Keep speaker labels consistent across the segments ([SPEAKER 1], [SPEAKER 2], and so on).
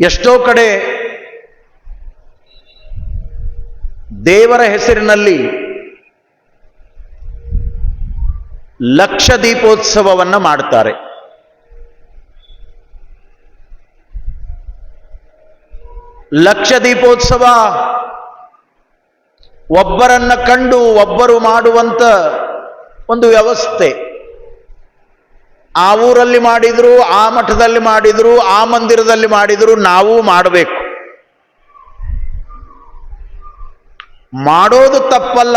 [SPEAKER 1] ಎಷ್ಟೋ ಕಡೆ ದೇವರ ಹೆಸರಿನಲ್ಲಿ ಲಕ್ಷ ದೀಪೋತ್ಸವವನ್ನು ಮಾಡ್ತಾರೆ. ಲಕ್ಷ ದೀಪೋತ್ಸವ ಒಬ್ಬರನ್ನ ಕಂಡು ಒಬ್ಬರು ಮಾಡುವಂತ ಒಂದು ವ್ಯವಸ್ಥೆ. ಆ ಊರಲ್ಲಿ ಮಾಡಿದ್ರು, ಆ ಮಠದಲ್ಲಿ ಮಾಡಿದ್ರು, ಆ ಮಂದಿರದಲ್ಲಿ ಮಾಡಿದ್ರು, ನಾವು ಮಾಡಬೇಕು. ಮಾಡೋದು ತಪ್ಪಲ್ಲ.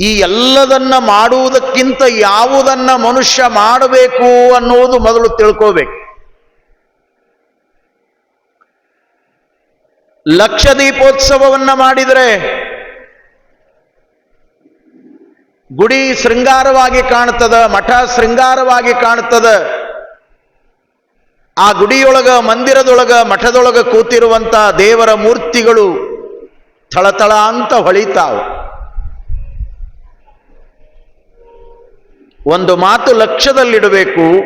[SPEAKER 1] ಈ ಎಲ್ಲದನ್ನ ಮಾಡುವುದಕ್ಕಿಂತ ಯಾವುದನ್ನ ಮನುಷ್ಯ ಮಾಡಬೇಕು ಅನ್ನುವುದು ಮೊದಲು ತಿಳ್ಕೋಬೇಕು. ಲಕ್ಷ ದೀಪೋತ್ಸವವನ್ನ ಮಾಡಿದರೆ ಗುಡಿ ಶೃಂಗಾರವಾಗಿ ಕಾಣ್ತದ ಮಠ ಶೃಂಗಾರವಾಗಿ ಕಾಣ್ತದ ಆ ಗುಡಿಯೊಳಗ, ಮಂದಿರದೊಳಗ, ಮಠದೊಳಗ ಕೂತಿರುವಂತ ದೇವರ ಮೂರ್ತಿಗಳು ಥಳಥಳ ಅಂತ ಹೊಳಿತಾವ. ಒಂದು ಮಾತು ಲಕ್ಷ್ಯದಲ್ಲಿಡಬೇಕು.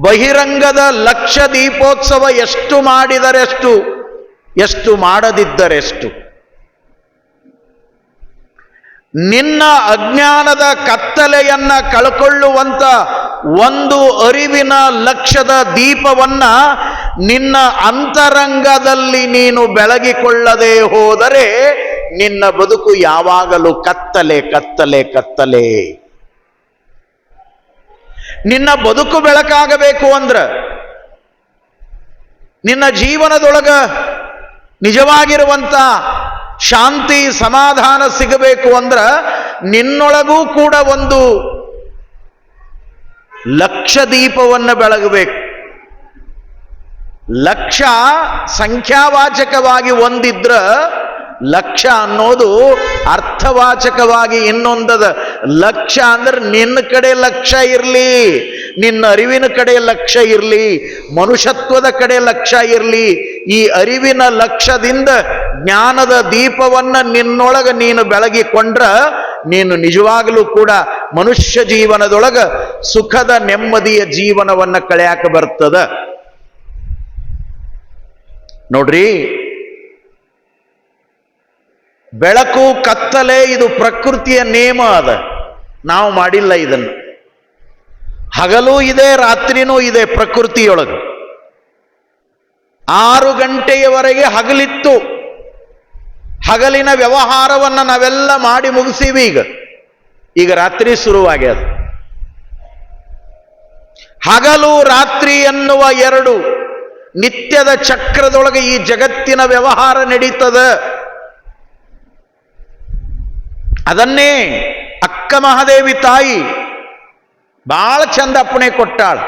[SPEAKER 1] ಬಹಿರಂಗದ ಲಕ್ಷ ದೀಪೋತ್ಸವ ಎಷ್ಟು ಮಾಡಿದರೆಷ್ಟು, ಎಷ್ಟು ಮಾಡದಿದ್ದರೆಷ್ಟು. ನಿನ್ನ ಅಜ್ಞಾನದ ಕತ್ತಲೆಯನ್ನ ಕಳ್ಕೊಳ್ಳುವಂತ ಒಂದು ಅರಿವಿನ ಲಕ್ಷದ ದೀಪವನ್ನ ನಿನ್ನ ಅಂತರಂಗದಲ್ಲಿ ನೀನು ಬೆಳಗಿಕೊಳ್ಳದೆ ಹೋದರೆ ನಿನ್ನ ಬದುಕು ಯಾವಾಗಲೂ ಕತ್ತಲೆ ಕತ್ತಲೆ ಕತ್ತಲೆ. ನಿನ್ನ ಬದುಕು ಬೆಳಕಾಗಬೇಕು ಅಂದ್ರ ನಿನ್ನ ಜೀವನದೊಳಗ ನಿಜವಾಗಿರುವಂತ ಶಾಂತಿ ಸಮಾಧಾನ ಸಿಗಬೇಕು ಅಂದ್ರ ನಿನ್ನೊಳಗೂ ಕೂಡ ಒಂದು ಲಕ್ಷ ದೀಪವನ್ನು ಬೆಳಗಬೇಕು. ಲಕ್ಷ ಸಂಖ್ಯಾವಾಚಕವಾಗಿ ಒಂದಿದ್ರ ಲಕ್ಷ ಅನ್ನೋದು ಅರ್ಥವಾಚಕವಾಗಿ ಇನ್ನೊಂದದ. ಲಕ್ಷ ಅಂದ್ರೆ ನಿನ್ನ ಕಡೆ ಲಕ್ಷ ಇರಲಿ, ನಿನ್ನ ಅರಿವಿನ ಕಡೆ ಲಕ್ಷ ಇರಲಿ, ಮನುಷ್ಯತ್ವದ ಕಡೆ ಲಕ್ಷ ಇರಲಿ, ಈ ಅರಿವಿನ ಲಕ್ಷದಿಂದ ಜ್ಞಾನದ ದೀಪವನ್ನ ನಿನ್ನೊಳಗ ನೀನು ಬೆಳಗಿಕೊಂಡ್ರ ನೀನು ನಿಜವಾಗಲೂ ಕೂಡ ಮನುಷ್ಯ ಜೀವನದೊಳಗ ಸುಖದ ನೆಮ್ಮದಿಯ ಜೀವನವನ್ನ ಕಳೆಯಾಕ ಬರ್ತದ. ನೋಡ್ರಿ, ಬೆಳಕು ಕತ್ತಲೆ ಇದು ಪ್ರಕೃತಿಯ ನೇಮ ಅದ. ನಾವು ಮಾಡಿಲ್ಲ ಇದನ್ನು. ಹಗಲೂ ಇದೆ, ರಾತ್ರಿನೂ ಇದೆ ಪ್ರಕೃತಿಯೊಳಗೆ. ಆರು ಗಂಟೆಯವರೆಗೆ ಹಗಲಿತ್ತು. ಹಗಲಿನ ವ್ಯವಹಾರವನ್ನು ನಾವೆಲ್ಲ ಮಾಡಿ ಮುಗಿಸೀವಿ ಈಗ. ಈಗ ರಾತ್ರಿ ಶುರುವಾಗ್ಯದ. ಹಗಲು ರಾತ್ರಿ ಎನ್ನುವ ಎರಡು ನಿತ್ಯದ ಚಕ್ರದೊಳಗೆ ಈ ಜಗತ್ತಿನ ವ್ಯವಹಾರ ನಡೀತದ. ಅದನ್ನೇ ಅಕ್ಕ ಮಹಾದೇವಿ ತಾಯಿ ಬಹಳ ಚಂದ ಅಪ್ಪಣೆ ಕೊಟ್ಟಾಳ.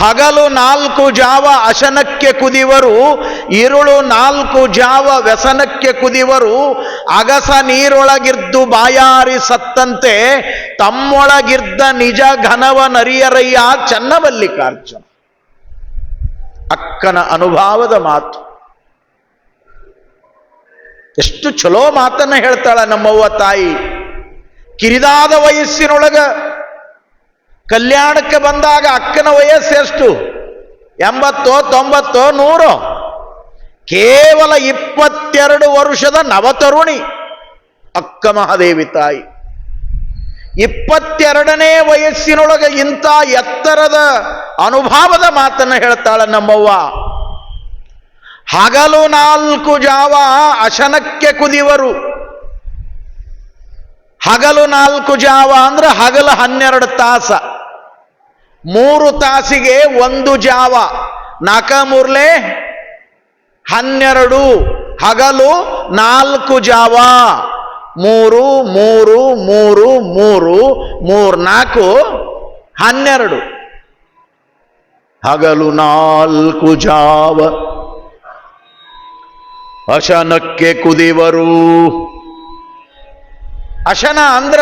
[SPEAKER 1] ಹಗಲು ನಾಲ್ಕು ಜಾವ ಅಶನಕ್ಕೆ ಕುದಿವರು, ಇರುಳು ನಾಲ್ಕು ಜಾವ ವ್ಯಸನಕ್ಕೆ ಕುದಿವರು, ಅಗಸ ನೀರೊಳಗಿರ್ದು ಬಾಯಾರಿ ಸತ್ತಂತೆ, ತಮ್ಮೊಳಗಿರ್ದ ನಿಜ ಘನವ ನರಿಯರಯ್ಯ ಚನ್ನಮಲ್ಲಿಕಾರ್ಜುನ. ಅಕ್ಕನ ಅನುಭಾವದ ಮಾತು. ಎಷ್ಟು ಚಲೋ ಮಾತನ್ನ ಹೇಳ್ತಾಳ ನಮ್ಮವ್ವ ತಾಯಿ. ಕಿರಿದಾದ ವಯಸ್ಸಿನೊಳಗ ಕಲ್ಯಾಣಕ್ಕೆ ಬಂದಾಗ ಅಕ್ಕನ ವಯಸ್ಸು ಎಷ್ಟು? ಎಂಬತ್ತೋ, ತೊಂಬತ್ತೋ, ನೂರು? ಕೇವಲ ಇಪ್ಪತ್ತೆರಡು ವರ್ಷದ ನವತರುಣಿ ಅಕ್ಕ ಮಹಾದೇವಿ ತಾಯಿ. ಇಪ್ಪತ್ತೆರಡನೇ ವಯಸ್ಸಿನೊಳಗೆ ಇಂಥ ಎತ್ತರದ ಅನುಭವದ ಮಾತನ್ನು ಹೇಳ್ತಾಳೆ ನಮ್ಮವ್ವ. ಹಗಲು ನಾಲ್ಕು ಜಾವ ಅಶನಕ್ಕೆ ಕುದಿವರು. ಹಗಲು ನಾಲ್ಕು ಜಾವ ಅಂದ್ರೆ ಹಗಲು ಹನ್ನೆರಡು ತಾಸ. ಮೂರು ತಾಸಿಗೆ ಒಂದು ಜಾವ. ನಾಕ ಮೂರ್ಲೆ? ಹನ್ನೆರಡು. ಹಗಲು ನಾಲ್ಕು ಜಾವ. ಮೂರು ಮೂರು ಮೂರು ಮೂರು ಮೂರ್ ನಾಲ್ಕು ಹನ್ನೆರಡು. ಹಗಲು ನಾಲ್ಕು ಜಾವ. ಅಶನಕ್ಕೆ ಕುದಿವರು. ಅಶನ ಅಂದ್ರ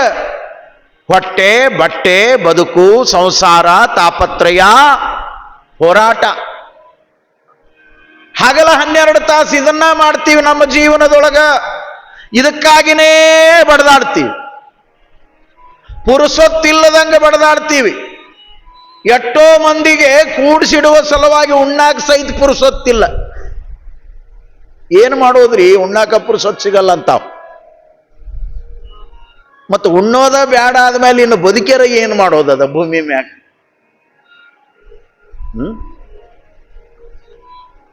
[SPEAKER 1] ಹೊಟ್ಟೆ, ಬಟ್ಟೆ, ಬದುಕು, ಸಂಸಾರ, ತಾಪತ್ರಯ, ಹೋರಾಟ. ಹಗಲ ಹನ್ನೆರಡು ತಾಸು ಇದನ್ನ ಮಾಡ್ತೀವಿ ನಮ್ಮ ಜೀವನದೊಳಗ. ಇದಕ್ಕಾಗಿನೇ ಬಡದಾಡ್ತೀವಿ. ಪುರುಸೊತ್ತಿಲ್ಲದಂಗೆ ಬಡದಾಡ್ತೀವಿ. ಎಷ್ಟೋ ಮಂದಿಗೆ ಕೂಡಿಸಿಡುವ ಸಲುವಾಗಿ ಉಣ್ಣಾಕ ಸಹಿತ ಪುರುಸೊತ್ತಿಲ್ಲ ಏನು ಮಾಡೋದ್ರಿ? ಉಣ್ಣಾಕ ಪುರುಸೊತ್ ಸಿಗಲ್ಲ ಅಂತಾವ್. ಮತ್ತು ಉಣ್ಣೋದ ಬ್ಯಾಡ ಆದ್ಮೇಲೆ ಇನ್ನು ಬದುಕಿರ ಏನು ಮಾಡೋದದ ಭೂಮಿ ಮ್ಯಾಗ?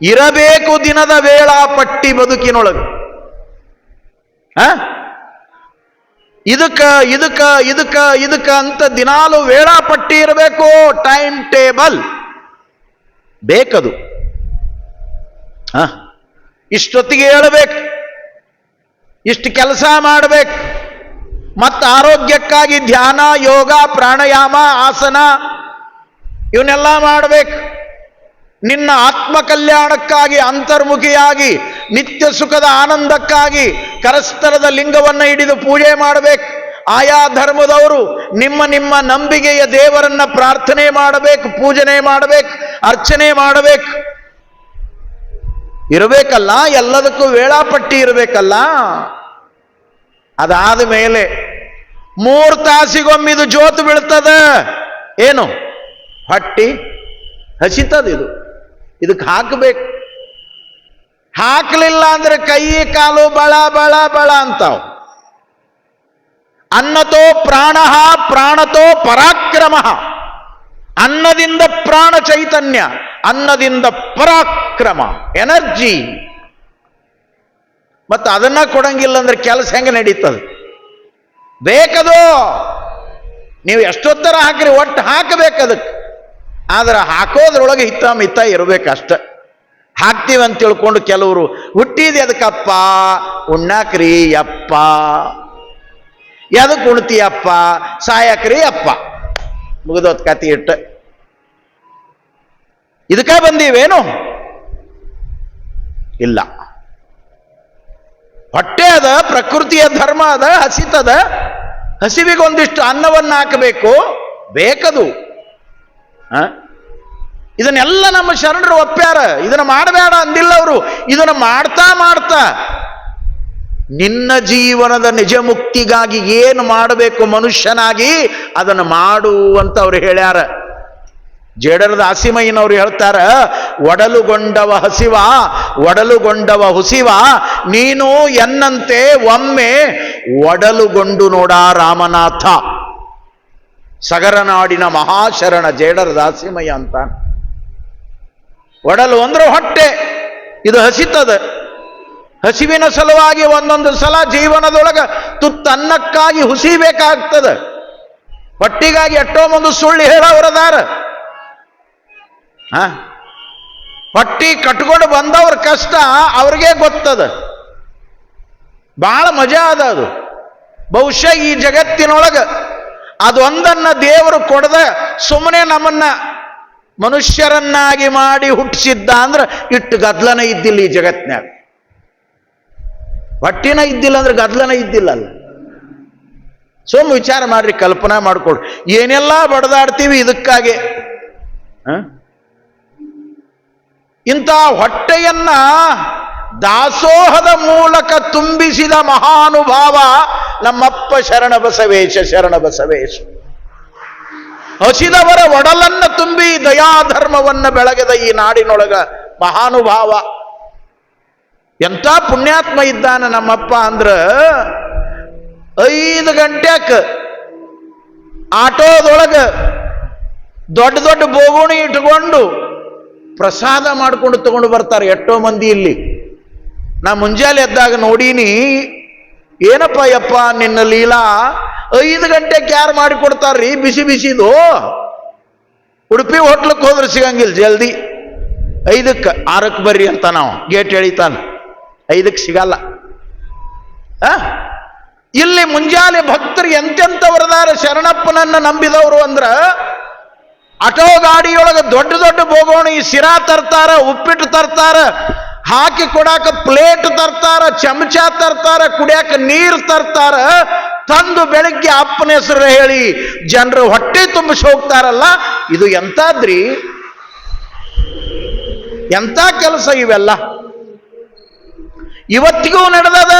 [SPEAKER 1] ಇರಬೇಕು ದಿನದ ವೇಳಾಪಟ್ಟಿ ಬದುಕಿನೊಳಗೆ. ಹ? ಇದಕ್ಕ ಇದಕ್ಕ ಇದಕ್ಕ ಇದಕ್ಕ ಅಂತ ದಿನಾಲು ವೇಳಾಪಟ್ಟಿ ಇರಬೇಕು. ಟೈಮ್ ಟೇಬಲ್ ಬೇಕದು. ಹ? ಇಷ್ಟೊತ್ತಿಗೆ ಹೇಳಬೇಕು. ಇಷ್ಟು ಕೆಲಸ ಮಾಡಬೇಕು. ಮತ್ತು ಆರೋಗ್ಯಕ್ಕಾಗಿ ಧ್ಯಾನ, ಯೋಗ, ಪ್ರಾಣಾಯಾಮ, ಆಸನ, ಇವನ್ನೆಲ್ಲ ಮಾಡಬೇಕು. ನಿನ್ನ ಆತ್ಮ ಕಲ್ಯಾಣಕ್ಕಾಗಿ ಅಂತರ್ಮುಖಿಯಾಗಿ, ನಿತ್ಯ ಸುಖದ ಆನಂದಕ್ಕಾಗಿ ಕರಸ್ತರದ ಲಿಂಗವನ್ನು ಹಿಡಿದು ಪೂಜೆ ಮಾಡಬೇಕು. ಆಯಾ ಧರ್ಮದವರು ನಿಮ್ಮ ನಿಮ್ಮ ನಂಬಿಕೆಯ ದೇವರನ್ನ ಪ್ರಾರ್ಥನೆ ಮಾಡಬೇಕು, ಪೂಜನೆ ಮಾಡಬೇಕು, ಅರ್ಚನೆ ಮಾಡಬೇಕು. ಇರಬೇಕಲ್ಲ, ಎಲ್ಲದಕ್ಕೂ ವೇಳಾಪಟ್ಟಿ ಇರಬೇಕಲ್ಲ? ಅದಾದ ಮೇಲೆ ಮೂರು ತಾಸಿಗೊಮ್ಮಿದು ಜೋತು ಬೀಳ್ತದ. ಏನು? ಹೊಟ್ಟಿ? ಹಸಿತದ ಇದು. ಇದಕ್ಕೆ ಹಾಕಬೇಕು. ಹಾಕಲಿಲ್ಲ ಅಂದ್ರೆ ಕೈ, ಕಾಲು ಬಳ ಬಳ ಬಳ ಅಂತಾವ್. ಅನ್ನತೋ ಪ್ರಾಣ, ಪ್ರಾಣತೋ ಪರಾಕ್ರಮ. ಅನ್ನದಿಂದ ಪ್ರಾಣ ಚೈತನ್ಯ, ಅನ್ನದಿಂದ ಪರಾಕ್ರಮ, ಎನರ್ಜಿ. ಮತ್ತು ಅದನ್ನ ಕೊಡಂಗಿಲ್ಲ ಅಂದ್ರೆ ಕೆಲಸ ಹೆಂಗೆ ನಡೀತದೆ? ಬೇಕದು. ನೀವು ಎಷ್ಟೊತ್ತರ ಹಾಕ್ರಿ, ಒಟ್ಟು ಹಾಕಬೇಕು ಅದಕ್ಕೆ ಆದ್ರೆ ಹಾಕೋದ್ರೊಳಗೆ ಹಿತ್ತ ಮಿತ್ತ ಇರಬೇಕಷ್ಟ. ಹಾಕ್ತೀವಿ ಅಂತ ತಿಳ್ಕೊಂಡು ಕೆಲವರು ಹುಟ್ಟಿದ ಎದಕ್ಕಪ್ಪ ಉಣ್ಣಾಕ್ರಿ ಅಪ್ಪ ಎದಕ್ಕೆ ಉಣ್ತೀಯಪ್ಪ ಸಾಯಕ್ರಿ ಅಪ್ಪ ಮುಗಿದೋತ್ ಕತಿ ಇಟ್ಟು. ಇದಕ್ಕ ಬಂದೀವೇನು? ಇಲ್ಲ. ಹೊಟ್ಟೆ ಅದ, ಪ್ರಕೃತಿಯ ಧರ್ಮ ಅದ, ಹಸಿತದ. ಹಸಿವಿಗೊಂದಿಷ್ಟು ಅನ್ನವನ್ನು ಹಾಕಬೇಕು ಬೇಕದು? ಇದನ್ನೆಲ್ಲ ನಮ್ಮ ಶರಣರು ಒಪ್ಪ್ಯಾರ. ಇದನ್ನ ಮಾಡಬೇಡ ಅಂದಿಲ್ಲ ಅವರು. ಇದನ್ನ ಮಾಡ್ತಾ ಮಾಡ್ತಾ ನಿನ್ನ ಜೀವನದ ನಿಜ ಮುಕ್ತಿಗಾಗಿ ಏನು ಮಾಡಬೇಕು ಮನುಷ್ಯನಾಗಿ ಅದನ್ನು ಮಾಡು ಅಂತ ಅವ್ರು ಹೇಳ್ಯಾರ. ಜೇಡರದ ಹಸಿಮಯ್ಯನವರು ಹೇಳ್ತಾರ, ಒಡಲುಗೊಂಡವ ಹಸಿವ, ಒಡಲುಗೊಂಡವ ಹುಸಿವ, ನೀನು ಎನ್ನಂತೆ ಒಮ್ಮೆ ಒಡಲುಗೊಂಡು ನೋಡ ರಾಮನಾಥ. ಸಗರನಾಡಿನ ಮಹಾಶರಣ ಜೇಡರ ದಾಸಿಮಯ್ಯ ಅಂತ ಒಡಲು ಅಂದ್ರೆ ಹೊಟ್ಟೆ, ಇದು ಹಸಿತದ. ಹಸಿವಿನ ಸಲುವಾಗಿ ಒಂದೊಂದು ಸಲ ಜೀವನದೊಳಗ ತುತ್ತನ್ನಕ್ಕಾಗಿ ಹುಸಿಬೇಕಾಗ್ತದೆ ಹೊಟ್ಟಿಗಾಗಿ ಎಷ್ಟೋ ಒಂದು ಸುಳ್ಳು ಹೇಳೋರದಾರ ಹ? ಹೊಟ್ಟಿ ಕಟ್ಕೊಂಡು ಬಂದವ್ರ ಕಷ್ಟ ಅವ್ರಿಗೆ ಗೊತ್ತದ. ಬಹಳ ಮಜಾ ಅದ ಅದು. ಬಹುಶಃ ಈ ಜಗತ್ತಿನೊಳಗೆ ಅದೊಂದನ್ನ ದೇವರು ಕೊಡದ ಸುಮ್ಮನೆ ನಮ್ಮನ್ನ ಮನುಷ್ಯರನ್ನಾಗಿ ಮಾಡಿ ಹುಟ್ಟಿಸಿದ್ದ ಅಂದ್ರೆ ಇಟ್ಟು ಗದ್ಲನ ಇದ್ದಿಲ್ಲ ಈ ಜಗತ್ನಾಗ ಹೊಟ್ಟಿನ ಇದ್ದಿಲ್ಲ ಅಂದ್ರೆ ಗದ್ಲನ ಇದ್ದಿಲ್ಲಲ್ಲ ಸೋಮ್ ವಿಚಾರ ಮಾಡ್ರಿ, ಕಲ್ಪನಾ ಮಾಡ್ಕೊಳ್ರಿ. ಏನೆಲ್ಲ ಬಡದಾಡ್ತೀವಿ ಇದಕ್ಕಾಗೆ? ಹ? ಇಂಥ ಹೊಟ್ಟೆಯನ್ನ ದಾಸೋಹದ ಮೂಲಕ ತುಂಬಿಸಿದ ಮಹಾನುಭಾವ ನಮ್ಮಪ್ಪ ಶರಣ ಬಸವೇಶ ಶರಣ ಬಸವೇಶ ಹಸಿದವರ ಒಡಲನ್ನ ತುಂಬಿ ದಯಾಧರ್ಮವನ್ನ ಬೆಳಗದ ಈ ನಾಡಿನೊಳಗ ಮಹಾನುಭಾವ. ಎಂಥ ಪುಣ್ಯಾತ್ಮ ಇದ್ದಾನೆ ನಮ್ಮಪ್ಪ ಅಂದ್ರ ಐದು ಗಂಟ್ಯಾಕ ಆಟೋದೊಳಗ ದೊಡ್ಡ ದೊಡ್ಡ ಬೋಗುಣಿ ಇಟ್ಕೊಂಡು ಪ್ರಸಾದ ಮಾಡ್ಕೊಂಡು ತಗೊಂಡು ಬರ್ತಾರೆ ಎಷ್ಟೋ ಮಂದಿ ಇಲ್ಲಿ. ನಾ ಮುಂಜಾನೆ ಎದ್ದಾಗ ನೋಡೀನಿ, ಏನಪ್ಪ ಯಪ್ಪ ನಿನ್ನ ಲೀಲಾ ಐದು ಗಂಟೆಗೆ ಯಾರು ಮಾಡಿಕೊಡ್ತಾರ್ರಿ ಬಿಸಿ ಬಿಸಿದು. ಉಡುಪಿ ಹೋಟ್ಲಕ್ಕೆ ಹೋದ್ರೆ ಸಿಗಂಗಿಲ್ಲ, ಜಲ್ದಿ. ಐದಕ್ಕೆ, ಆರಕ್ಕೆ ಬರ್ರಿ ಅಂತ ನಾವು, ಗೇಟ್ ಎಳಿತಾನೆ. ಐದಕ್ಕೆ ಸಿಗಲ್ಲ? ಇಲ್ಲಿ ಮುಂಜಾನೆ ಭಕ್ತರು ಎಂತೆಂಥವರದಾರ ಶರಣಪ್ಪನನ್ನು ನಂಬಿದವರು ಅಂದ್ರ ಆಟೋ ಗಾಡಿಯೊಳಗೆ ದೊಡ್ಡ ದೊಡ್ಡ ಬೋಗೋಣಿ ಸಿರಾ ತರ್ತಾರ, ಉಪ್ಪಿಟ್ಟು ತರ್ತಾರ, ಹಾಕಿ ಕೊಡಾಕ ಪ್ಲೇಟ್ ತರ್ತಾರ, ಚಮಚ ತರ್ತಾರ, ಕುಡಿಯಾಕ ನೀರು ತರ್ತಾರ. ತಂದು ಬೆಳಗ್ಗೆ ಅಪ್ಪನ ಹೆಸರು ಹೇಳಿ ಜನರು ಹೊಟ್ಟೆ ತುಂಬಿಸಿ ಹೋಗ್ತಾರಲ್ಲ, ಇದು ಎಂತಾದ್ರಿ? ಎಂತ ಕೆಲಸ ಇವೆಲ್ಲ? ಇವತ್ತಿಗೂ ನಡೆದದ.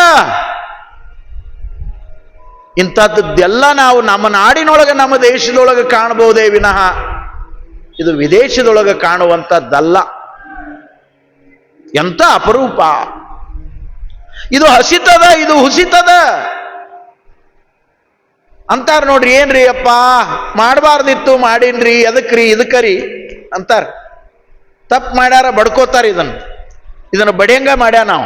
[SPEAKER 1] ಇಂಥದ್ದೆಲ್ಲ ನಾವು ನಮ್ಮ ನಾಡಿನೊಳಗೆ, ನಮ್ಮ ದೇಶದೊಳಗೆ ಕಾಣಬಹುದೇ ವಿನಃ. ಇದು ವಿದೇಶದೊಳಗೆ ಕಾಣುವಂಥದ್ದಲ್ಲ. ಎಂತ ಅಪರೂಪ. ಇದು ಹಸಿತದ, ಇದು ಹುಸಿತದ. ಅಂತಾರ ನೋಡ್ರಿ, ಏನ್ರಿ ಅಪ್ಪ? ಮಾಡಬಾರ್ದಿತ್ತು, ಮಾಡೀನ್ರಿ, ಎದಕ್ರಿ ಇದಕ್ಕರಿ ಅಂತಾರ. ತಪ್ಪು ಮಾಡ್ಯಾರ, ಬಡ್ಕೋತಾರ ಇದನ್ನು. ಇದನ್ನು ಬಡಿಯಂಗ ಮಾಡ್ಯಾ ನಾವು.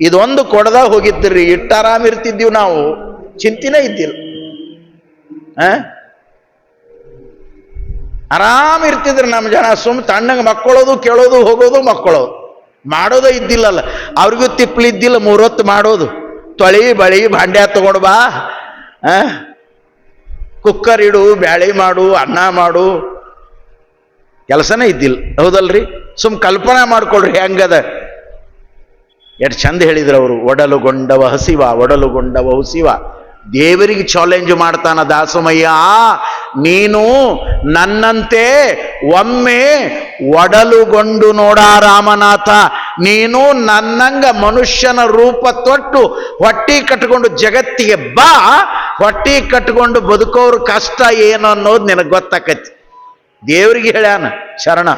[SPEAKER 1] ಇದೊಂದು ಕೊಡದ ಹೋಗಿದ್ದಿರಿ, ಇಟ್ಟಾರಾಮಿರ್ತಿದ್ದೀವಿ ನಾವು. ಚಿಂತಿನೇ ಇದ್ದಿಲ್ಲ. ಆ? ಆರಾಮ್ ಇರ್ತಿದ್ರು ನಮ್ಮ ಜನ, ಸುಮ್ ತಣ್ಣಗೆ ಮಕ್ಕಳೋದು ಕೇಳೋದು, ಹೋಗೋದು ಮಕ್ಕಳೋದು ಮಾಡೋದು ಇದ್ದಿಲ್ಲಲ್ಲ. ಅವ್ರಿಗೂ ತಿಪ್ಪಲು ಇದ್ದಿಲ್ಲ, ಮೂರೊತ್ತು ಮಾಡೋದು. ತೊಳಿ, ಬಳಿ, ಭಾಂಡ್ಯ ತಗೊಂಡು ಬಾ? ಕುಕ್ಕರ್ ಇಡು, ಬ್ಯಾಳಿ ಮಾಡು, ಅನ್ನ ಮಾಡು. ಕೆಲಸನೇ ಇದ್ದಿಲ್ಲ. ಹೌದಲ್ರಿ? ಸುಮ್ ಕಲ್ಪನೆ ಮಾಡ್ಕೊಳ್ರಿ, ಹೆಂಗದ? ಎಷ್ಟು ಚಂದ ಹೇಳಿದ್ರು ಅವರು. ಒಡಲುಗೊಂಡವ ಹಸಿವ, ಒಡಲುಗೊಂಡವ ಹುಸಿವ. ದೇವರಿಗೆ ಚಾಲೆಂಜ್ ಮಾಡ್ತಾನ ದಾಸಮಯ್ಯ, ನೀನು ನನ್ನಂತೆ ಒಮ್ಮೆ ಒಡಲುಗೊಂಡು ನೋಡ ರಾಮನಾಥ, ನೀನು ನನ್ನಂಗ ಮನುಷ್ಯನ ರೂಪ ತೊಟ್ಟು ಹೊಟ್ಟಿ ಕಟ್ಕೊಂಡು ಜಗತ್ತಿಗೆ ಬಾ, ಹೊಟ್ಟಿ ಕಟ್ಕೊಂಡು ಬದುಕೋರು ಕಷ್ಟ ಏನು ಅನ್ನೋದು ನಿನಗೆ ಗೊತ್ತಾಕತಿ. ದೇವರಿಗೆ ಹೇಳ್ಯಾನ, ಶರಣ,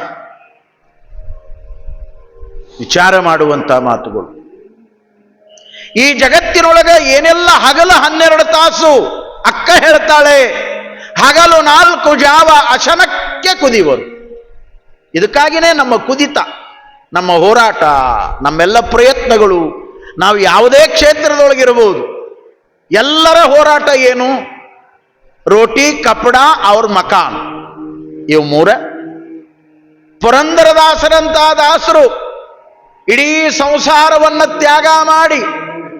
[SPEAKER 1] ವಿಚಾರ ಮಾಡುವಂಥ ಮಾತುಗಳು. ಈ ಜಗತ್ತಿನೊಳಗ ಏನೆಲ್ಲ ಹಗಲು ಹನ್ನೆರಡು ತಾಸು ಅಕ್ಕ ಹೇಳ್ತಾಳೆ, ಹಗಲು ನಾಲ್ಕು ಜಾವ ಅಶನಕ್ಕೆ ಕುದಿವರು ಇದಕ್ಕಾಗಿನೇ ನಮ್ಮ ಕುದಿತ, ನಮ್ಮ ಹೋರಾಟ, ನಮ್ಮೆಲ್ಲ ಪ್ರಯತ್ನಗಳು, ನಾವು ಯಾವುದೇ ಕ್ಷೇತ್ರದೊಳಗಿರಬಹುದು. ಎಲ್ಲರ ಹೋರಾಟ ಏನು? ರೋಟಿ, ಕಪಡ, ಅವ್ರ ಮಕಾನ್. ಇವು ಮೂರ. ಪುರಂದರದಾಸರಂತ ದಾಸರು ಇಡೀ ಸಂಸಾರವನ್ನ ತ್ಯಾಗ ಮಾಡಿ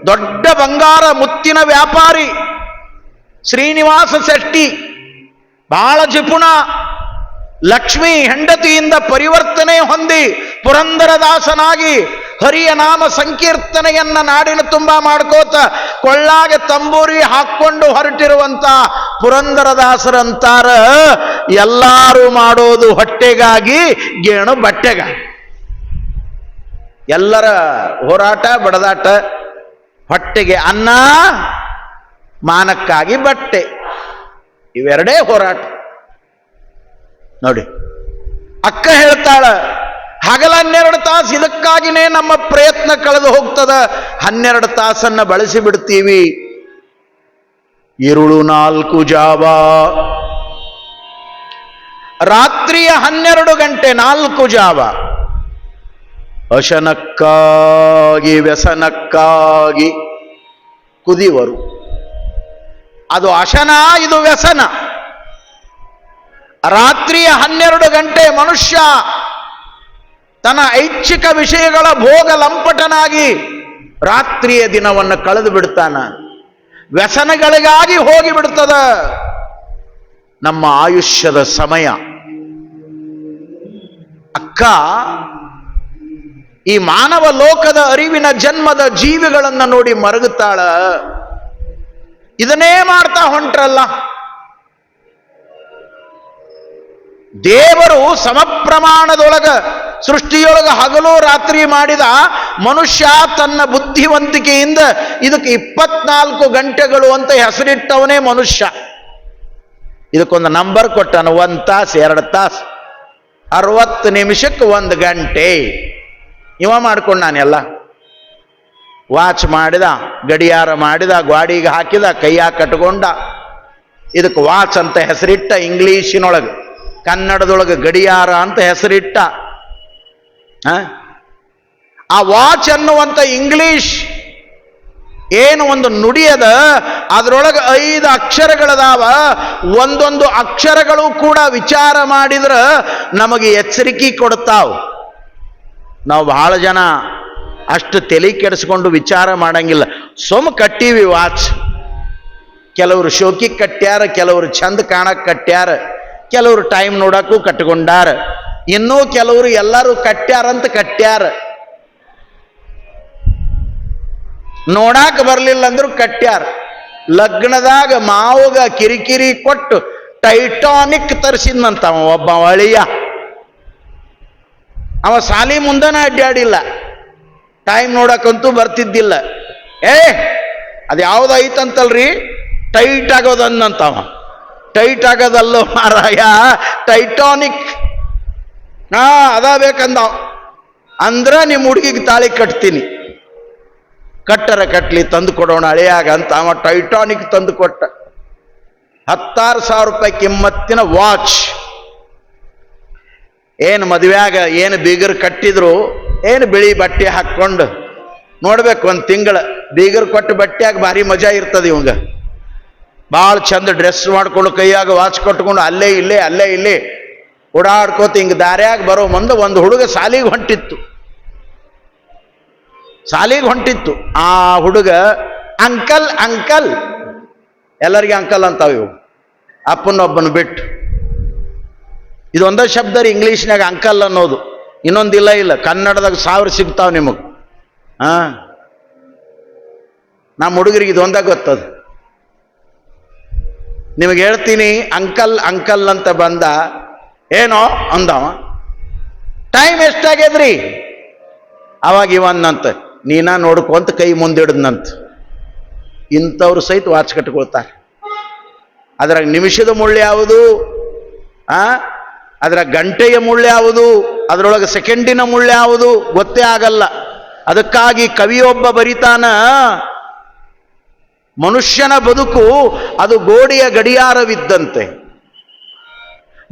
[SPEAKER 1] ದೊಡ್ಡ ಬಂಗಾರ ಮುತ್ತಿನ ವ್ಯಾಪಾರಿ, ಶ್ರೀನಿವಾಸ ಶೆಟ್ಟಿ ಬಹಳ ಜಿಪುಣ, ಲಕ್ಷ್ಮಿ ಹೆಂಡತಿಯಿಂದ ಪರಿವರ್ತನೆ ಹೊಂದಿ ಪುರಂದರದಾಸನಾಗಿ ಹರಿಯ ನಾಮ ಸಂಕೀರ್ತನೆಯನ್ನ ನಾಡಿನ ತುಂಬ ಮಾಡ್ಕೋತ ಕೊಳ್ಳಾಗೆ ತಂಬೂರಿ ಹಾಕ್ಕೊಂಡು ಹೊರಟಿರುವಂತ ಪುರಂದರದಾಸರಂತಾರ ಎಲ್ಲಾರು ಮಾಡೋದು ಹೊಟ್ಟೆಗಾಗಿ, ಗೇಣು ಬಟ್ಟೆಗಾಗಿ. ಎಲ್ಲರ ಹೋರಾಟ, ಬಡದಾಟ ಹೊಟ್ಟೆಗೆ ಅನ್ನ, ಮಾನಕ್ಕಾಗಿ ಬಟ್ಟೆ. ಇವೆರಡೇ ಹೋರಾಟ. ನೋಡಿ, ಅಕ್ಕ ಹೇಳ್ತಾಳ, ಹಗಲ ಹನ್ನೆರಡು ತಾಸು ಇದಕ್ಕಾಗಿನೇ ನಮ್ಮ ಪ್ರಯತ್ನ ಕಳೆದು ಹೋಗ್ತದ. ಹನ್ನೆರಡು ತಾಸನ್ನ ಬಳಸಿ ಬಿಡ್ತೀವಿ. ಇರುಳು ನಾಲ್ಕು ಜಾವ. ರಾತ್ರಿಯ ಹನ್ನೆರಡು ಗಂಟೆ ನಾಲ್ಕು ಜಾವ. ಅಶನಕ್ಕಾಗಿ, ವ್ಯಸನಕ್ಕಾಗಿ ಕುದಿವರು. ಅದು ಅಶನ, ಇದು ವ್ಯಸನ. ರಾತ್ರಿಯ ಹನ್ನೆರಡು ಗಂಟೆ ಮನುಷ್ಯ ತನ್ನ ಐಚ್ಛಿಕ ವಿಷಯಗಳ ಭೋಗ ಲಂಪಟನಾಗಿ ರಾತ್ರಿಯ ದಿನವನ್ನು ಕಳೆದು ಬಿಡ್ತಾನ. ವ್ಯಸನಗಳಿಗಾಗಿ ಹೋಗಿ ಬಿಡ್ತದ. ನಮ್ಮ ಆಯುಷ್ಯದ ಸಮಯ. ಅಕ್ಕ ಈ ಮಾನವ ಲೋಕದ ಅರಿವಿನ ಜನ್ಮದ ಜೀವಿಗಳನ್ನ ನೋಡಿ ಮರಗುತ್ತಾಳ. ಇದನ್ನೇ ಮಾಡ್ತಾ ಹೊಂಟ್ರಲ್ಲ. ದೇವರು ಸಮಪ್ರಮಾಣದೊಳಗ, ಸೃಷ್ಟಿಯೊಳಗ ಹಗಲು ರಾತ್ರಿ ಮಾಡಿದ ಮನುಷ್ಯ ತನ್ನ ಬುದ್ಧಿವಂತಿಕೆಯಿಂದ ಇದಕ್ಕೆ ಇಪ್ಪತ್ನಾಲ್ಕು ಗಂಟೆಗಳು ಅಂತ ಹೆಸರಿಟ್ಟವನೇ ಮನುಷ್ಯ. ಇದಕ್ಕೊಂದು ನಂಬರ್ ಕೊಟ್ಟನು, ಒಂದು ತಾಸು, ಎರಡು ತಾಸು, ಅರವತ್ತು ನಿಮಿಷಕ್ಕೆ ಒಂದು ಗಂಟೆ. ಇವ ಮಾಡ್ಕೊಂಡು ನಾನೆಲ್ಲ. ವಾಚ್ ಮಾಡಿದ, ಗಡಿಯಾರ ಮಾಡಿದ, ಗ್ವಾಡಿಗೆ ಹಾಕಿದ, ಕೈಯಾಗ ಕಟ್ಕೊಂಡ. ಇದಕ್ಕೆ ವಾಚ್ ಅಂತ ಹೆಸರಿಟ್ಟ ಇಂಗ್ಲೀಷಿನೊಳಗೆ. ಕನ್ನಡದೊಳಗೆ ಗಡಿಯಾರ ಅಂತ ಹೆಸರಿಟ್ಟ. ಆ? ವಾಚ್ ಅನ್ನುವಂಥ ಇಂಗ್ಲೀಷ್ ಏನು ಒಂದು ನುಡಿಯದ, ಅದರೊಳಗೆ ಐದು ಅಕ್ಷರಗಳದಾವ. ಒಂದೊಂದು ಅಕ್ಷರಗಳು ಕೂಡ ವಿಚಾರ ಮಾಡಿದ್ರೆ ನಮಗೆ ಎಚ್ಚರಿಕೆ ಕೊಡ್ತಾವ. ನಾವು ಬಹಳ ಜನ ಅಷ್ಟು ತಲೆ ಕೆಡಿಸ್ಕೊಂಡು ವಿಚಾರ ಮಾಡಂಗಿಲ್ಲ. ಸೊಮ್ ಕಟ್ಟೀವಿ ವಾಚ್ ಕೆಲವರು ಶೋಕಿ ಕಟ್ಟ್ಯಾರ, ಕೆಲವರು ಚಂದ ಕಾಣಕ್ಕೆ ಕಟ್ಟ್ಯಾರ, ಕೆಲವರು ಟೈಮ್ ನೋಡಕ್ಕೂ ಕಟ್ಕೊಂಡಾರ. ಇನ್ನೂ ಕೆಲವರು ಎಲ್ಲರೂ ಕಟ್ಟ್ಯಾರಂತ ಕಟ್ಟ್ಯಾರ. ನೋಡಾಕ ಬರಲಿಲ್ಲ ಅಂದ್ರು ಕಟ್ಟ್ಯಾರ. ಲಗ್ನದಾಗ ಮಾವಗ ಕಿರಿಕಿರಿ ಕೊಟ್ಟು ಟೈಟಾನಿಕ್ ತರಿಸಿದ್ನಂತ ಒಬ್ಬ ಅಳಿಯ. ಅವ ಸಾಲಿ ಮುಂದನ ಅಡ್ಡಾಡಿಲ್ಲ ಟೈಮ್ ನೋಡಕ್ಕಂತೂ ಬರ್ತಿದ್ದಿಲ್ಲ. ಏ, ಅದು ಯಾವ್ದು ಐತಂತಲ್ರಿ ಟೈಟ್ ಆಗೋದನ್ನಂತವ. ಟೈಟ್ ಆಗೋದಲ್ಲೋ ಮಾರಾಯ ಟೈಟಾನಿಕ್ ನಾ ಅದ ಬೇಕಂದ ಅಂದ್ರ ನಿಮ್ಮ ಹುಡುಗಿಗೆ ತಾಳಿ ಕಟ್ತೀನಿ. ಕಟ್ಟರ ಕಟ್ಲಿ ತಂದು ಕೊಡೋಣ, ಹಳೆಯಾಗ ಅಂತ ಅವ ಟೈಟಾನಿಕ್ ತಂದು ಕೊಟ್ಟ. ಹತ್ತಾರು ಸಾವಿರ ರೂಪಾಯಿ ಕಿಮ್ಮತ್ತಿನ ವಾಚ್ ಏನು ಮದುವೆಯಾಗ ಏನು ಬೀಗರು ಕಟ್ಟಿದ್ರು, ಏನು ಬಿಳಿ ಬಟ್ಟೆ ಹಾಕ್ಕೊಂಡು, ನೋಡ್ಬೇಕು ಒಂದು ತಿಂಗಳ, ಬೀಗರ್ ಕೊಟ್ಟು ಬಟ್ಟೆಯಾಗ ಭಾರಿ ಮಜಾ ಇರ್ತದೆ ಇವಂಗ. ಭಾಳ ಚಂದ ಡ್ರೆಸ್ ಮಾಡ್ಕೊಂಡು ಕೈಯಾಗ ವಾಚ್ ಕಟ್ಕೊಂಡು ಅಲ್ಲೇ ಇಲ್ಲೇ ಅಲ್ಲೇ ಇಲ್ಲೇ ಓಡಾಡ್ಕೋತ ಹಿಂಗೆ ದಾರ್ಯಾಗ ಬರೋ ಮುಂದೆ ಒಂದು ಹುಡುಗ ಸಾಲಿಗೆ ಹೊಂಟಿತ್ತು. ಸಾಲಿಗೆ ಹೊಂಟಿತ್ತು. ಆ ಹುಡುಗ ಅಂಕಲ್ ಅಂಕಲ್, ಎಲ್ಲರಿಗೆ ಅಂಕಲ್ ಅಂತಾವ ಇವು. ಅಪ್ಪನೊಬ್ಬನ ಬಿಟ್ಟು ಇದೊಂದೇ ಶಬ್ದ ರೀ ಇಂಗ್ಲೀಷ್ನಾಗ ಅಂಕಲ್ ಅನ್ನೋದು. ಇನ್ನೊಂದಿಲ್ಲ ಇಲ್ಲ, ಕನ್ನಡದಾಗ ಸಾವಿರ ಸಿಗ್ತಾವೆ ನಿಮಗೆ. ಹಾಂ? ನಮ್ಮ ಹುಡುಗರಿಗೆ ಇದೊಂದೇ ಗೊತ್ತದು. ನಿಮಗೆ ಹೇಳ್ತೀನಿ, ಅಂಕಲ್ ಅಂಕಲ್ ಅಂತ ಬಂದ, ಏನೋ ಅಂದವ. ಟೈಮ್ ಎಷ್ಟಾಗ್ಯದ್ರಿ? ಅವಾಗ ಇವನ್ನಂತ ನೀನ ನೋಡ್ಕೊಂತ ಕೈ ಮುಂದಿಡ್ದಂತ ಇಂಥವ್ರು ಸಹಿತ ವಾಚ್ ಕಟ್ಕೊಳ್ತಾರೆ. ಅದ್ರಾಗ ನಿಮಿಷದ ಮುಳ್ಳು ಯಾವುದು? ಆ? ಅದರ ಗಂಟೆಯ ಮುಳ್ಳೆ ಯಾವುದು? ಅದರೊಳಗೆ ಸೆಕೆಂಡಿನ ಮುಳ್ಳೆ ಯಾವುದು? ಗೊತ್ತೇ ಆಗಲ್ಲ. ಅದಕ್ಕಾಗಿ ಕವಿಯೊಬ್ಬ ಬರಿತಾನ, ಮನುಷ್ಯನ ಬದುಕು ಅದು ಗೋಡೆಯ ಗಡಿಯಾರವಿದ್ದಂತೆ.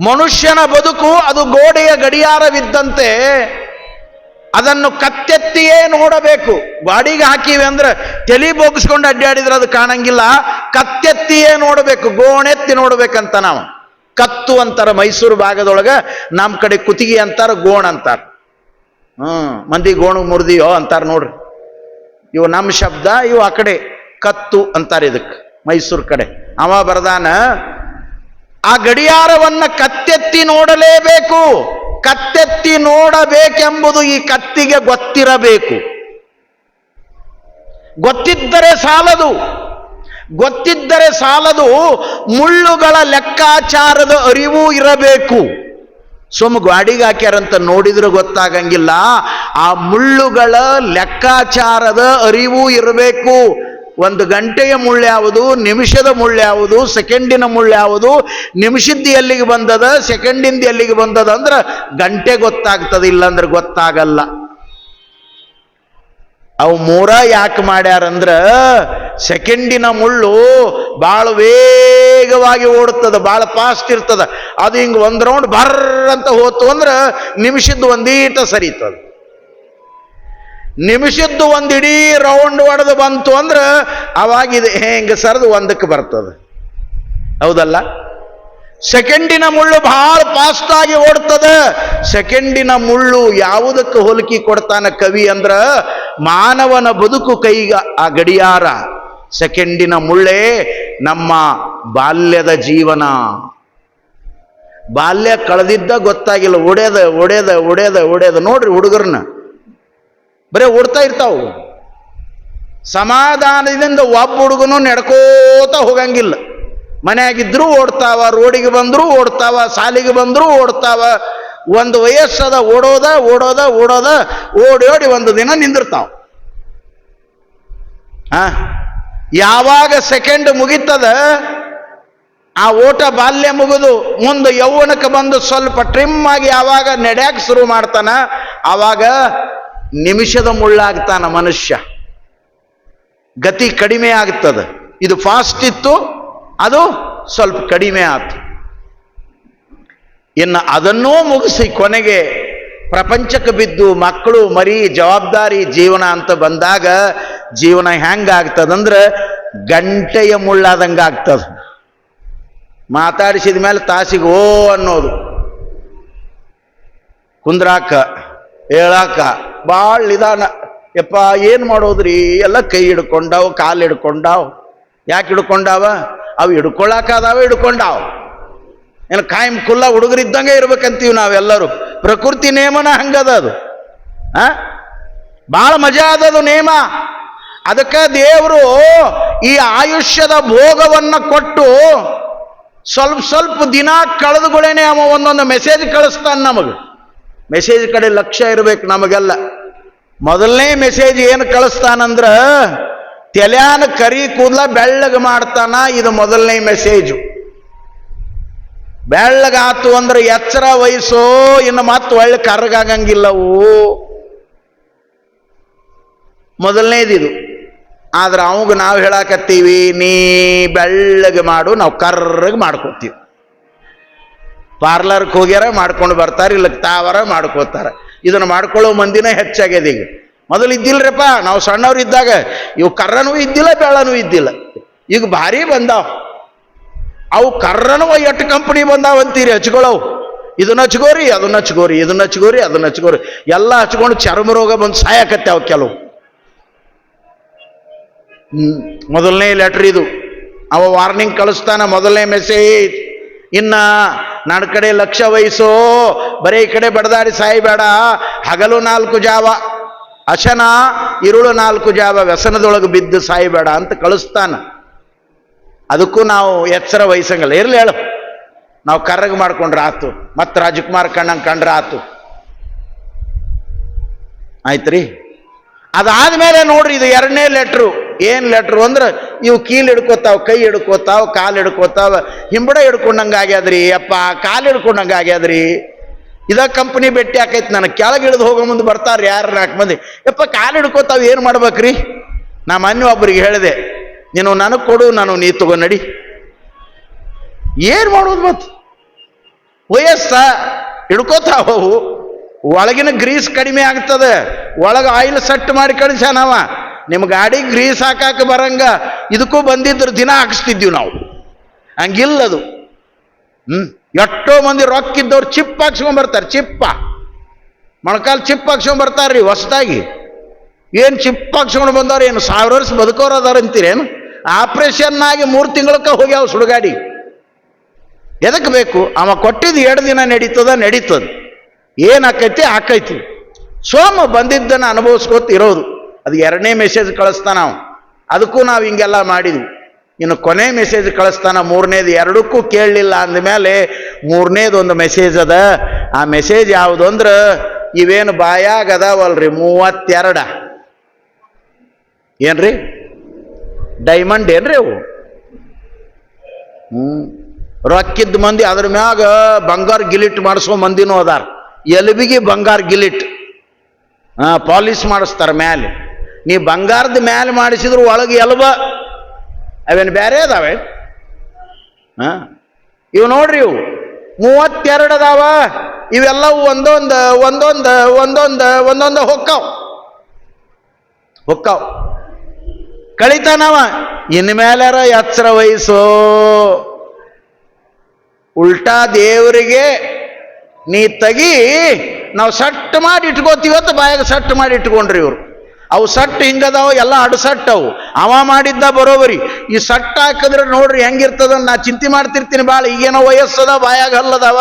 [SPEAKER 1] ಮನುಷ್ಯನ ಬದುಕು ಅದು ಗೋಡೆಯ ಗಡಿಯಾರವಿದ್ದಂತೆ. ಅದನ್ನು ಕತ್ತೆತ್ತಿಯೇ ನೋಡಬೇಕು. ಗಾಡಿಗೆ ಹಾಕಿವೆ ಅಂದ್ರೆ ತಲೆ ಬೋಗಿಸ್ಕೊಂಡು ಅಡ್ಡಾಡಿದ್ರೆ ಅದು ಕಾಣಂಗಿಲ್ಲ. ಕತ್ತೆತ್ತಿಯೇ ನೋಡಬೇಕು, ಗೋಣೆತ್ತಿ ನೋಡಬೇಕಂತ ನಾವು. ಕತ್ತು ಅಂತಾರ ಮೈಸೂರು ಭಾಗದೊಳಗೆ ನಮ್ಮ ಕಡೆ ಕುತ್ತಿಗೆ ಅಂತಾರ ಗೋಣ ಅಂತಾರ. ಹ್ಮ್, ಮಂದಿ ಗೋಣ ಮುರಿದಿಯೋ ಅಂತಾರ ನೋಡ್ರಿ. ಇವು ನಮ್ಮ ಶಬ್ದ, ಇವು ಆ ಕಡೆ ಕತ್ತು ಅಂತಾರೆ ಇದಕ್ಕೆ ಮೈಸೂರು ಕಡೆ. ಅವ ಬರ್ದಾನ, ಆ ಗಡಿಯಾರವನ್ನ ಕತ್ತೆತ್ತಿ ನೋಡಲೇಬೇಕು. ಕತ್ತೆತ್ತಿ ನೋಡಬೇಕೆಂಬುದು ಈ ಕತ್ತಿಗೆ ಗೊತ್ತಿರಬೇಕು. ಗೊತ್ತಿದ್ದರೆ ಸಾಲದು. ಗೊತ್ತಿದ್ದರೆ ಸಾಲದು ಮುಳ್ಳುಗಳ ಲೆಕ್ಕಾಚಾರದ ಅರಿವು ಇರಬೇಕು. ಸುಮ್ಮ ಗಾಡಿಗೆ ಹಾಕ್ಯಾರಂತ ನೋಡಿದ್ರೆ ಗೊತ್ತಾಗಂಗಿಲ್ಲ. ಆ ಮುಳ್ಳುಗಳ ಲೆಕ್ಕಾಚಾರದ ಅರಿವು ಇರಬೇಕು. ಒಂದು ಗಂಟೆಯ ಮುಳ್ಳು ಯಾವುದು, ನಿಮಿಷದ ಮುಳ್ಳು ಯಾವುದು, ಸೆಕೆಂಡಿನ ಮುಳ್ಳು ಯಾವುದು, ನಿಮಿಷದ್ದು ಎಲ್ಲಿಗೆ ಬಂದದ, ಸೆಕೆಂಡಿಂದ ಎಲ್ಲಿಗೆ ಬಂದದ ಅಂದ್ರೆ ಗಂಟೆ ಗೊತ್ತಾಗ್ತದೆ, ಇಲ್ಲಾಂದ್ರೆ ಗೊತ್ತಾಗಲ್ಲ. ಅವು ಮೂರ ಯಾಕೆ ಮಾಡ್ಯಾರಂದ್ರ ಸೆಕೆಂಡಿನ ಮುಳ್ಳು ಭಾಳ ವೇಗವಾಗಿ ಓಡುತ್ತದೆ ಭಾಳ ಫಾಸ್ಟ್ ಇರ್ತದೆ. ಅದು ಹಿಂಗೆ ಒಂದು ರೌಂಡ್ ಬರ್ರ ಅಂತ ಹೋತು ಅಂದ್ರೆ ನಿಮಿಷದ್ದು ಒಂದೀಟ ಸರಿತದ. ನಿಮಿಷದ್ದು ಒಂದು ಇಡೀ ರೌಂಡ್ ಹೊಡೆದು ಬಂತು ಅಂದ್ರೆ ಅವಾಗ ಇದು ಹೆಂಗೆ ಸರಿದು ಒಂದಕ್ಕೆ ಬರ್ತದೆ. ಹೌದಲ್ಲ? ಸೆಕೆಂಡಿನ ಮುಳ್ಳು ಬಹಳ ಫಾಸ್ಟ್ ಆಗಿ ಓಡ್ತದೆ. ಸೆಕೆಂಡಿನ ಮುಳ್ಳು ಯಾವುದಕ್ಕೆ ಹೊಲಕಿ ಕೊಡ್ತಾನ ಕವಿ ಅಂದ್ರ ಮಾನವನ ಬದುಕು ಕೈಗ ಆ ಗಡಿಯಾರ. ಸೆಕೆಂಡಿನ ಮುಳ್ಳೇ ನಮ್ಮ ಬಾಲ್ಯದ ಜೀವನ. ಬಾಲ್ಯ ಕಳೆದಿದ್ದ ಗೊತ್ತಾಗಿಲ್ಲ, ಒಡೆದ ಒಡೆದ ಒಡೆದ ಒಡೆದ. ನೋಡ್ರಿ ಹುಡುಗರನ್ನ. ಬರೇ ಓಡ್ತಾ ಇರ್ತಾವು. ಸಮಾಧಾನದಿಂದ ಒಬ್ಬ ಹುಡುಗನು ನಡ್ಕೋತ ಹೋಗಂಗಿಲ್ಲ. ಮನೆಯಾಗಿದ್ರು ಓಡ್ತಾವ, ರೋಡಿಗೆ ಬಂದರೂ ಓಡ್ತಾವ, ಸಾಲಿಗೆ ಬಂದರೂ ಓಡ್ತಾವ. ಒಂದು ವಯಸ್ಸದ ಓಡೋದ ಓಡೋದ ಓಡೋದ, ಓಡಿ ಓಡಿ ಒಂದು ದಿನ ನಿಂದಿರ್ತಾವ. ಆ? ಯಾವಾಗ ಸೆಕೆಂಡ್ ಮುಗಿತದ, ಆ ಓಟ ಬಾಲ್ಯ ಮುಗಿದು, ಮುಂದೆ ಯೌವನಕ್ಕೆ ಬಂದು ಸ್ವಲ್ಪ ಟ್ರಿಮ್ ಆಗಿ ಯಾವಾಗ ನಡೆಯಕ್ಕೆ ಶುರು ಮಾಡ್ತಾನ, ಆವಾಗ ನಿಮಿಷದ ಮುಳ್ಳಾಗ್ತಾನ ಮನುಷ್ಯ. ಗತಿ ಕಡಿಮೆ ಆಗ್ತದೆ. ಇದು ಫಾಸ್ಟ್ ಇತ್ತು, ಅದು ಸ್ವಲ್ಪ ಕಡಿಮೆ ಆಯ್ತು ಇನ್ನು ಅದನ್ನೂ ಮುಗಿಸಿ ಕೊನೆಗೆ ಪ್ರಪಂಚಕ್ಕೆ ಬಿದ್ದು ಮಕ್ಕಳು ಮರಿ ಜವಾಬ್ದಾರಿ ಜೀವನ ಅಂತ ಬಂದಾಗ ಜೀವನ ಹೆಂಗಾಗ್ತದಂದ್ರೆ ಗಂಟೆಯ ಮುಳ್ಳಾದಂಗೆ ಆಗ್ತದ. ಮಾತಾಡಿಸಿದ ಮೇಲೆ ತಾಸಿಗೆ ಓ ಅನ್ನೋದು. ಕುಂದ್ರಾಕ, ಹೇಳಾಕ ಭಾಳ ನಿಧಾನ. ಯಪ್ಪ, ಏನು ಮಾಡೋದ್ರಿ? ಎಲ್ಲ ಕೈ ಹಿಡ್ಕೊಂಡಾವ್, ಕಾಲು ಹಿಡ್ಕೊಂಡಾವ್. ಯಾಕೆ ಹಿಡ್ಕೊಂಡಾವ? ಅವು ಹಿಡ್ಕೊಳಕಾದಾವ ಹಿಡ್ಕೊಂಡಾವ್. ಏನು ಕಾಯಂ ಕುಲ್ಲ ಹುಡುಗರಿದ್ದಂಗೆ ಇರ್ಬೇಕಂತೀವಿ ನಾವೆಲ್ಲರೂ. ಪ್ರಕೃತಿ ನೇಮನ ಹಂಗದ ಅದು. ಆ? ಭಾಳ ಮಜಾ ಅದದು ನೇಮ. ಅದಕ್ಕೆ ದೇವರು ಈ ಆಯುಷ್ಯದ ಭೋಗವನ್ನು ಕೊಟ್ಟು ಸ್ವಲ್ಪ ಸ್ವಲ್ಪ ದಿನ ಕಳೆದುಗಳೇನೆ ಅವ ಒಂದೊಂದು ಮೆಸೇಜ್ ಕಳಿಸ್ತಾನೆ ನಮಗೆ. ಮೆಸೇಜ್ ಕಡೆ ಲಕ್ಷ್ಯ ಇರಬೇಕು ನಮಗೆಲ್ಲ. ಮೊದಲನೇ ಮೆಸೇಜ್ ಏನು ಕಳಿಸ್ತಾನಂದ್ರ, ತೆಲ್ಯಾನ ಕರಿ ಕೂದಲ ಬೆಳ್ಳಗೆ ಮಾಡ್ತಾನ ಇದು ಮೊದಲನೇ ಮೆಸೇಜು ಬೆಳ್ಳಗಾತು ಅಂದ್ರೆ ಎಚ್ಚರ ವಯಸ್ಸು, ಇನ್ನು ಮತ್ತೆ ಒಳ್ಳೆ ಕರ್ಗಾಗಂಗಿಲ್ಲವು. ಮೊದಲನೇದಿದು. ಆದ್ರೆ ಅವಾಗ ನಾವು ಹೇಳಾಕತ್ತೀವಿ, ನೀ ಬೆಳ್ಳಗೆ ಮಾಡು, ನಾವು ಕರ್ರಗೆ ಮಾಡ್ಕೊತೀವಿ. ಪಾರ್ಲರ್ಗೆ ಹೋಗ್ಯಾರ, ಮಾಡ್ಕೊಂಡು ಬರ್ತಾರೆ, ಇಲ್ಲ ತಾವರ ಮಾಡ್ಕೋತಾರೆ. ಇದನ್ನು ಮಾಡ್ಕೊಳ್ಳೋ ಮಂದಿನೇ ಹೆಚ್ಚಾಗ್ಯದ ಈಗ. ಮೊದಲು ಇದ್ದಿಲ್ರಪ್ಪ, ನಾವು ಸಣ್ಣವ್ರು ಇದ್ದಾಗ, ಇವು ಕರ್ರನೂ ಇದ್ದಿಲ್ಲ, ಬೆಳ್ಳನೂ ಇದ್ದಿಲ್ಲ. ಈಗ ಭಾರಿ ಬಂದಾವ. ಅವು ಕರ್ರನವ ಎಷ್ಟು ಕಂಪನಿ ಬಂದಾವಂತೀರಿ ಹಚ್ಕೊಳ್ಳವು? ಇದನ್ನ ಹಚ್ಕೋರಿ ಅದನ್ನ ಹಚ್ಕೋರಿ ಇದನ್ನ ಹಚ್ಕೋರಿ ಅದನ್ನ ಹಚ್ಕೋರಿ ಎಲ್ಲ ಹಚ್ಕೊಂಡು ಚರ್ಮ ರೋಗ ಬಂದು ಸಾಯಕತ್ತೆ ಅವು ಕೆಲವು. ಮೊದಲನೇ ಲೆಟ್ರ್ ಇದು. ಅವ ವಾರ್ನಿಂಗ್ ಕಳಿಸ್ತಾನ, ಮೊದಲನೇ ಮೆಸೇಜ್ ಇನ್ನ ನನ್ನ ಕಡೆ ಲಕ್ಷ ವಯಸ್ಸು, ಬರೀ ಈ ಕಡೆ ಬಡದಾಡಿ ಸಾಯಿಬೇಡ. ಹಗಲು ನಾಲ್ಕು ಜಾವ ಅಶನ ಇರುಳು ನಾಲ್ಕು ಜಾವ, ವ್ಯಸನದೊಳಗೆ ಬಿದ್ದು ಸಾಯಬೇಡ ಅಂತ ಕಳಿಸ್ತಾನ. ಅದಕ್ಕೂ ನಾವು ಎಚ್ಚರ ವಹಿಸಂಗಿಲ್ಲ ಇರ್ಲಿ ಹೇಳು. ನಾವು ಕರ್ರಗೆ ಮಾಡ್ಕೊಂಡ್ರೆ ಆತು. ಮತ್ತೆ ರಾಜಕುಮಾರ್ ಕಣ್ಣಂಗೆ ಕಂಡ್ರೆ ಆತು. ಆಯ್ತ್ರಿ? ಅದಾದ್ಮೇಲೆ ನೋಡ್ರಿ ಇದು ಎರಡನೇ ಲೆಟ್ರು. ಏನ್ ಲೆಟ್ರು ಅಂದ್ರೆ ಇವು ಕೀಲ್ ಹಿಡ್ಕೋತಾವ, ಕೈ ಹಿಡ್ಕೋತಾವ, ಕಾಲು ಹಿಡ್ಕೋತಾವ. ಹಿಂಬಡ ಹಿಡ್ಕೊಂಡಂಗೆ ಆಗ್ಯಾದ್ರಿ. ಅಪ್ಪ, ಕಾಲು ಹಿಡ್ಕೊಂಡಂಗೆ ಆಗ್ಯಾದ್ರಿ. ಇದ ಕಂಪನಿ ಭೇಟಿ ಹಾಕೈತಿ ನನಗೆ. ಕೆಳಗೆ ಇಳಿದು ಹೋಗೋ ಮುಂದೆ ಬರ್ತಾರ ಯಾರು ನಾಲ್ಕು ಮಂದಿ. ಯಪ್ಪ, ಕಾಲು ಹಿಡ್ಕೋತಾವ, ಏನು ಮಾಡ್ಬೇಕ್ರಿ? ನಾ ಮೊನ್ನೆ ಒಬ್ಬರಿಗೆ ಹೇಳಿದೆ. ನೀನು ನನಗೆ ಕೊಡು, ನಾನು ನೀ ತಗೋ, ನಡಿ. ಏನು ಮಾಡೋದು ಮತ್ತು ವಯಸ್ಸ ಹಿಡ್ಕೋತಾ ಹೋವು ಒಳಗಿನ ಗ್ರೀಸ್ ಕಡಿಮೆ ಆಗ್ತದೆ. ಒಳಗೆ ಆಯಿಲ್ ಸೆಟ್ ಮಾಡಿ ಕಳಿಸ್ಯಾನವ ನಿಮ್ಮ ಗಾಡಿ ಗ್ರೀಸ್ ಹಾಕಕ್ಕೆ ಬರಂಗ ಇದಕ್ಕೂ ಬಂದಿದ್ರು ದಿನ ಹಾಕಿಸ್ತಿದ್ವಿ ನಾವು. ಹಂಗಿಲ್ಲದು. ಹ್ಞೂ ಎಷ್ಟೋ ಮಂದಿ ರೊಕ್ಕ ಇದ್ದವ್ರು ಚಿಪ್ ಹಾಕ್ಸ್ಕೊಂಬರ್ತಾರೆ ಚಿಪ್ಪ. ಮೊಣಕಾಲು ಚಿಪ್ ಹಾಕ್ಸ್ಕೊಂಡ್ ಬರ್ತಾರ್ರಿ ಹೊಸದಾಗಿ. ಏನು ಚಿಪ್ ಹಾಕ್ಸ್ಕೊಂಡು ಬಂದವ್ರು ಏನು? ಸಾವಿರ ವರ್ಷ ಬದುಕೋರು ಅದಾರ ಅಂತೀರೇನು? ಆಪರೇಷನ್ ಆಗಿ ಮೂರು ತಿಂಗಳಕ್ಕೆ ಹೋಗ್ಯಾವ ಸುಡುಗಾಡಿ. ಎದಕ್ಕೆ ಬೇಕು? ಅವ ಕೊಟ್ಟಿದ್ದು ಎರಡು ದಿನ ನಡೀತದ ನಡೀತದ. ಏನು ಆಕೈತಿ. ಆಕೈತಿ ಸೋಮ ಬಂದಿದ್ದನ್ನು ಅನುಭವಿಸ್ಕೊತ ಇರೋದು ಅದು ಎರಡನೇ ಮೆಸೇಜ್ ಕಳಿಸ್ತಾನ ನಾವು ಅದಕ್ಕೂ ನಾವು ಹಿಂಗೆಲ್ಲ ಮಾಡಿದ್ವಿ. ಇನ್ನು ಕೊನೆ ಮೆಸೇಜ್ ಕಳಿಸ್ತಾನ, ಮೂರನೇದು ಎರಡಕ್ಕೂ ಕೇಳಲಿಲ್ಲ ಅಂದಮೇಲೆ ಮೂರನೇದು ಒಂದು ಮೆಸೇಜ್ ಅದ. ಆ ಮೆಸೇಜ್ ಯಾವುದು ಅಂದ್ರೆ, ಇವೇನು ಬಾಯಾಗದವಲ್ರಿ ಮೂವತ್ತೆರಡ. ಏನ್ರಿ? ಡೈಮಂಡ್ ಏನ್ರಿ ಅವು? ಹ್ಮ್. ರೊಕ್ಕಿದ್ದ ಮಂದಿ ಅದ್ರ ಮ್ಯಾಗ ಬಂಗಾರ ಗಿಲಿಟ್ ಮಾಡಿಸೋ ಮಂದಿನೂ ಅದಾರ. ಎಲ್ಬಿಗೆ ಬಂಗಾರ ಗಿಲಿಟ್. ಹಾ, ಪಾಲಿಶ್ ಮಾಡಿಸ್ತಾರ ಮ್ಯಾಲೆ. ನೀ ಬಂಗಾರದ ಮ್ಯಾಲೆ ಮಾಡಿಸಿದ್ರು ಒಳಗೆ ಎಲ್ಬ? ಅವೇನು ಬೇರೆ ಅದಾವೆ? ಹಾ. ಇವು ನೋಡ್ರಿ ಇವು. ಮೂವತ್ತೆರಡು ಅದಾವ. ಇವೆಲ್ಲವು ಒಂದೊಂದು ಒಂದೊಂದು ಒಂದೊಂದು ಒಂದೊಂದು ಹೊಕ್ಕಾವ್. ಹೊಕ್ಕಾವ್. ಕಳಿತಾನವ. ಇನ್ಮೇಲಾರ ಎಚ್ಚರ ವಯಸ್ಸು. ಉಲ್ಟಾ ದೇವರಿಗೆ ನೀ ತಗಿ, ನಾವು ಸಟ್ ಮಾಡಿ ಇಟ್ಕೋತೀವತ್ತು ಬಾಯಾಗ ಸಟ್ ಮಾಡಿ ಇಟ್ಕೊಂಡ್ರಿ ಇವರು. ಅವು ಸಟ್ ಹಿಂಗದಾವ, ಎಲ್ಲ ಅಡು ಅವು. ಅವ ಮಾಡಿದ್ದ ಬರೋಬರಿ. ಈ ಸಟ್ ಹಾಕಿದ್ರೆ ನೋಡ್ರಿ ಹೆಂಗಿರ್ತದ ನಾ ಚಿಂತೆ ಮಾಡ್ತಿರ್ತೀನಿ ಭಾಳ ಈಗೇನೋ ವಯಸ್ಸದ, ಬಾಯಾಗ ಹಲ್ಲದಾವ.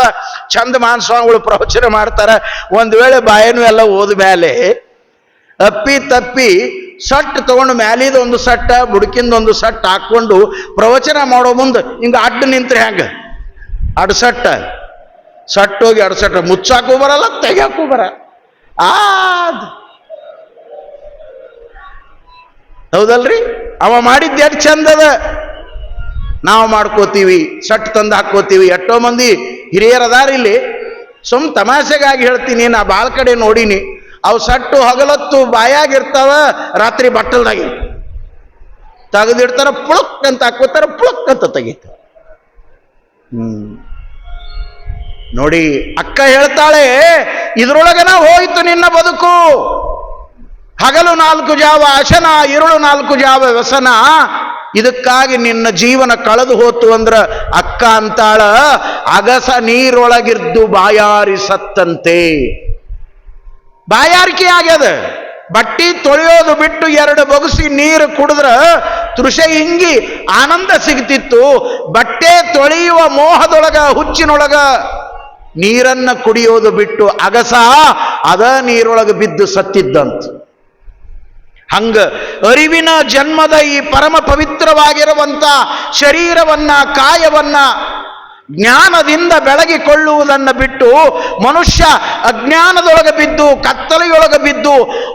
[SPEAKER 1] ಚಂದ ಮಾನಸ್ವಾಮಿಗಳು ಪ್ರವಚನ ಮಾಡ್ತಾರ. ಒಂದ್ ವೇಳೆ ಬಾಯನು ಎಲ್ಲ ಹೋದ ಮೇಲೆ ಅಪ್ಪಿ ತಪ್ಪಿ ಸಟ್ ತಗೊಂಡು ಮ್ಯಾಲಿದ ಒಂದು ಸಟ್ಟ ಬುಡಕಿಂದ ಒಂದು ಸಟ್ ಹಾಕ್ಕೊಂಡು ಪ್ರವಚನ ಮಾಡೋ ಮುಂದೆ ಹಿಂಗೆ ಅಡ್ಡ ನಿಂತ್ರೆ ಹೆಂಗ ಅಡ್ಸಟ್ಟ ಸಟ್ ಹೋಗಿ ಅಡ್ಸಟ್ಟ ಮುಚ್ಚಾಕೂ ಬರಲ್ಲ, ತೆಗ್ಯಾಕೂ ಬರ. ಹೌದಲ್ರಿ? ಅವ ಮಾಡಿದ್ದು ಎಷ್ಟು ಚಂದದ ನಾವು ಮಾಡ್ಕೋತೀವಿ ಸಟ್ ತಂದು ಹಾಕ್ಕೋತೀವಿ. ಎಷ್ಟೋ ಮಂದಿ ಹಿರಿಯರದಾರ ಇಲ್ಲಿ ಸುಮ್ ತಮಾಷೆಗಾಗಿ ಹೇಳ್ತೀನಿ, ನಾ ಭಾಳ ಕಡೆ ನೋಡೀನಿ. ಅವು ಸಟ್ಟು ಹಗಲತ್ತು ಬಾಯಾಗಿರ್ತಾವ, ರಾತ್ರಿ ಬಟ್ಟಲ್ದಾಗ ತೆಗೆದಿಡ್ತಾರ, ಪುಳಕ್ ಅಂತ ಹಾಕೋತಾರ ಪುಳಕ್ ಅಂತ ತೆಗಿತ. ನೋಡಿ, ಅಕ್ಕ ಹೇಳ್ತಾಳೆ ಇದ್ರೊಳಗನ ಹೋಯ್ತು ನಿನ್ನ ಬದುಕು. ಹಗಲು ನಾಲ್ಕು ಜಾವ ಅಶನ ಇರುಳು ನಾಲ್ಕು ಜಾವ ವ್ಯಸನ. ಇದಕ್ಕಾಗಿ ನಿನ್ನ ಜೀವನ ಕಳೆದು ಹೋತು ಅಂದ್ರ, ಅಕ್ಕ ಅಂತಾಳ, ಅಗಸ ನೀರೊಳಗಿದ್ದು ಬಾಯಾರಿ ಸತ್ತಂತೆ. ಬಾಯಾರಿಕೆ ಆಗ್ಯದ ಬಟ್ಟಿ ತೊಳೆಯೋದು ಬಿಟ್ಟು ಎರಡು ಬೊಗಸಿ ನೀರು ಕುಡಿದ್ರ ತೃಷ ಹಿಂಗಿ ಆನಂದ ಸಿಗ್ತಿತ್ತು. ಬಟ್ಟೆ ತೊಳೆಯುವ ಮೋಹದೊಳಗ, ಹುಚ್ಚಿನೊಳಗ ನೀರನ್ನ ಕುಡಿಯೋದು ಬಿಟ್ಟು ಅಗಸ, ಅದ ನೀರೊಳಗೆ ಬಿದ್ದು ಸತ್ತಿದ್ದಂತ. ಹಂಗ ಅರಿವಿನ ಜನ್ಮದ ಈ ಪರಮ ಪವಿತ್ರವಾಗಿರುವಂತ ಶರೀರವನ್ನ, ಕಾಯವನ್ನ ಜ್ಞಾನದಿಂದ ಬೆಳಗಿಕೊಳ್ಳುವುದನ್ನು ಬಿಟ್ಟು ಮನುಷ್ಯ ಅಜ್ಞಾನದೊಳಗೆ ಬಿದ್ದು, ಕತ್ತಲೆಯೊಳಗೆ ಬಿದ್ದು,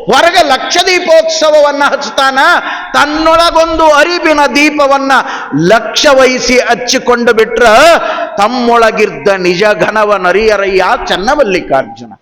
[SPEAKER 1] ಹೊರಗೆ ಲಕ್ಷ ದೀಪೋತ್ಸವವನ್ನು ಹಚ್ಚುತ್ತಾನ ತನ್ನೊಳಗೊಂದು ಅರಿವಿನ ದೀಪವನ್ನ ಲಕ್ಷ ವಹಿಸಿ ಹಚ್ಚಿಕೊಂಡು ಬಿಟ್ರ ತಮ್ಮೊಳಗಿದ್ದ ನಿಜ ಘನವನರಿಯರಯ್ಯ ಚನ್ನಮಲ್ಲಿಕಾರ್ಜುನ.